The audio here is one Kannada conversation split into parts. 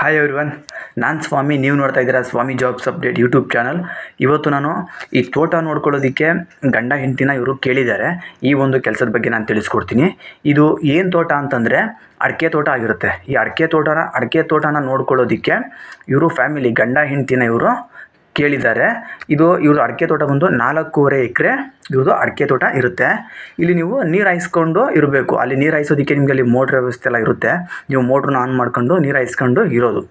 ಹಾಯ್ ಎವ್ರಿವನ್ ನಾನು ಸ್ವಾಮಿ, ನೀವು ನೋಡ್ತಾ ಇದ್ದೀರಾ ಸ್ವಾಮಿ ಜಾಬ್ಸ್ ಅಪ್ಡೇಟ್ ಯೂಟ್ಯೂಬ್ ಚಾನಲ್ ಇವತ್ತು ನಾನು ಈ ತೋಟ ನೋಡ್ಕೊಳ್ಳೋದಕ್ಕೆ ಗಂಡ ಹೆಂಡತಿನ ಇವರು ಕೇಳಿದ್ದಾರೆ. ಈ ಒಂದು ಕೆಲಸದ ಬಗ್ಗೆ ನಾನು ತಿಳಿಸ್ಕೊಡ್ತೀನಿ. ಇದು ಏನು ತೋಟ ಅಂತಂದರೆ ಅಡಿಕೆ ತೋಟ ಆಗಿರುತ್ತೆ. ಈ ಅಡಿಕೆ ತೋಟನ ಅಡಿಕೆ ತೋಟನ ನೋಡ್ಕೊಳ್ಳೋದಕ್ಕೆ ಇವರು ಫ್ಯಾಮಿಲಿ ಗಂಡ ಹೆಂಡತಿನ ಇವರು ಕೇಳಿದ್ದಾರೆ. ಇದು ಇವ್ರ ಅಡಿಕೆ ತೋಟ ಬಂದು ನಾಲ್ಕೂವರೆ ಎಕರೆ ಇವ್ರದ್ದು ಅಡಿಕೆ ತೋಟ ಇರುತ್ತೆ. ಇಲ್ಲಿ ನೀವು ನೀರು ಹಾಯಿಸ್ಕೊಂಡು ಇರಬೇಕು. ಅಲ್ಲಿ ನೀರು ಹಾಯಿಸೋದಕ್ಕೆ ನಿಮಗೆ ಅಲ್ಲಿ ಮೋಟ್ರ್ ವ್ಯವಸ್ಥೆ ಎಲ್ಲ ಇರುತ್ತೆ. ನೀವು ಮೋಟ್ರನ್ನ ಆನ್ ಮಾಡ್ಕೊಂಡು ನೀರು ಹಾಯಿಸ್ಕೊಂಡು ಇರೋದು.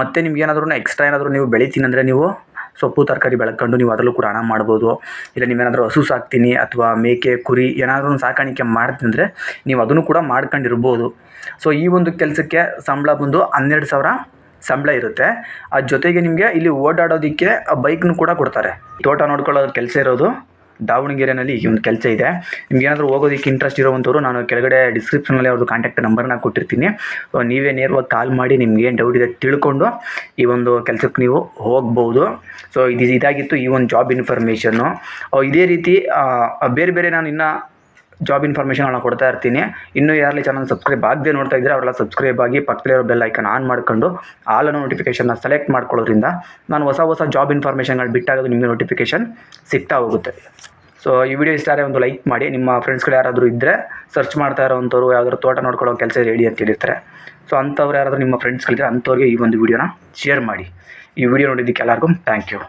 ಮತ್ತು ನಿಮ್ಗೆ ಏನಾದ್ರೂ ಎಕ್ಸ್ಟ್ರಾ ಏನಾದರೂ ನೀವು ಬೆಳಿತೀನಿ ಅಂದರೆ ನೀವು ಸೊಪ್ಪು, ತರಕಾರಿ ಬೆಳ್ಕೊಂಡು ನೀವು ಅದರಲ್ಲೂ ಕೂಡ ಹಣ ಮಾಡ್ಬೋದು. ಇಲ್ಲ ನೀವೇನಾದರೂ ಹಸು ಸಾಕ್ತೀನಿ ಅಥವಾ ಮೇಕೆ, ಕುರಿ ಏನಾದರೂ ಸಾಕಾಣಿಕೆ ಮಾಡ್ತೀನಿ ಅಂದರೆ ನೀವು ಅದನ್ನು ಕೂಡ ಮಾಡ್ಕೊಂಡಿರ್ಬೋದು. ಸೊ ಈ ಒಂದು ಕೆಲಸಕ್ಕೆ ಸಂಬಳ ಬಂದು ಹನ್ನೆರಡು ಸಾವಿರ ಸಂಬಳ ಇರುತ್ತೆ. ಅದ್ರ ಜೊತೆಗೆ ನಿಮಗೆ ಇಲ್ಲಿ ಓಡಾಡೋದಕ್ಕೆ ಬೈಕ್ನು ಕೂಡ ಕೊಡ್ತಾರೆ. ತೋಟ ನೋಡ್ಕೊಳ್ಳೋ ಕೆಲಸ ಇರೋದು. ದಾವಣಗೆರೆಯಲ್ಲಿ ಈ ಒಂದು ಕೆಲಸ ಇದೆ. ನಿಮ್ಗೆ ಏನಾದರೂ ಹೋಗೋದಕ್ಕೆ ಇಂಟ್ರೆಸ್ಟ್ ಇರೋವಂಥವ್ರು ನಾನು ಕೆಳಗಡೆ ಡಿಸ್ಕ್ರಿಪ್ಷನಲ್ಲಿ ಅವ್ರದ್ದು ಕಾಂಟ್ಯಾಕ್ಟ್ ನಂಬರ್ನ ಕೊಟ್ಟಿರ್ತೀನಿ. ಸೊ ನೀವೇ ನೇರವಾಗಿ ಕಾಲ್ ಮಾಡಿ ನಿಮ್ಗೆ ಏನು ಡೌಟ್ ಇದೆ ತಿಳ್ಕೊಂಡು ಈ ಒಂದು ಕೆಲಸಕ್ಕೆ ನೀವು ಹೋಗ್ಬೋದು. ಸೊ ಇದು ಇದಾಗಿತ್ತು ಈ ಒಂದು ಜಾಬ್ ಇನ್ಫಾರ್ಮೇಷನ್ನು ಇದೇ ರೀತಿ ಬೇರೆ ಬೇರೆ ನಾನು ಇನ್ನೂ ಜಾಬ್ ಇನ್ಫಾರ್ಮೇಷನ್ ಕೊಡ್ತಾ ಇರ್ತೀನಿ. ಇನ್ನೂ ಯಾರಲ್ಲಿ ಚಾನಲ್ ಸಬ್ಸ್ಕ್ರೈಬ್ ಆಗದೆ ನೋಡ್ತಾ ಇದ್ದರೆ ಅವರೆಲ್ಲ ಸಬ್ಸ್ಕ್ರೈಬ್ ಆಗಿ ಪಕ್ಕದಲ್ಲಿರೋ ಬೆಲ್ ಐಕನ್ ಆನ್ ಮಾಡ್ಕೊಂಡು ಆಲ್ ಅನ್ನೋ ನೋಟಿಫಿಕೇಷನ್ನ ಸೆಲೆಕ್ಟ್ ಮಾಡ್ಕೊಳ್ಳೋದ್ರಿಂದ ನಾನು ಹೊಸ ಹೊಸ ಜಾಬ್ ಇನ್ಫಾರ್ಮೇಷನ್ಗಳು ಬಿಟ್ಟಾಗ ನಿಮಗೆ ನೋಟಿಫಿಕೇಷನ್ ಸಿಗ್ತಾ ಹೋಗುತ್ತೆ. ಸೊ ಈ ವಿಡಿಯೋ ಇಷ್ಟ ಆದರೆ ಒಂದು ಲೈಕ್ ಮಾಡಿ. ನಿಮ್ಮ ಫ್ರೆಂಡ್ಸ್ಗಳು ಯಾರಾದರೂ ಇದ್ದರೆ ಸರ್ಚ್ ಮಾಡ್ತಾ ಇರೋವಂಥವ್ರು ಯಾವ್ದಾದ್ರು ತೋಟ ನೋಡ್ಕೊಳ್ಳೋ ಕೆಲಸ ಹೇಳಿ ಅಂತ ಹೇಳಿರ್ತಾರೆ. ಸೊ ಅಂಥವ್ರು ಯಾರಾದರೂ ನಿಮ್ಮ ಫ್ರೆಂಡ್ಸ್ಗಳಿದ್ರೆ ಅಂಥವ್ರಿಗೆ ಈ ಒಂದು ವಿಡಿಯೋನ ಶೇರ್ ಮಾಡಿ. ಈ ವಿಡಿಯೋ ನೋಡಿದ್ದಕ್ಕೆ ಎಲ್ಲರಿಗೂ ಥ್ಯಾಂಕ್ ಯು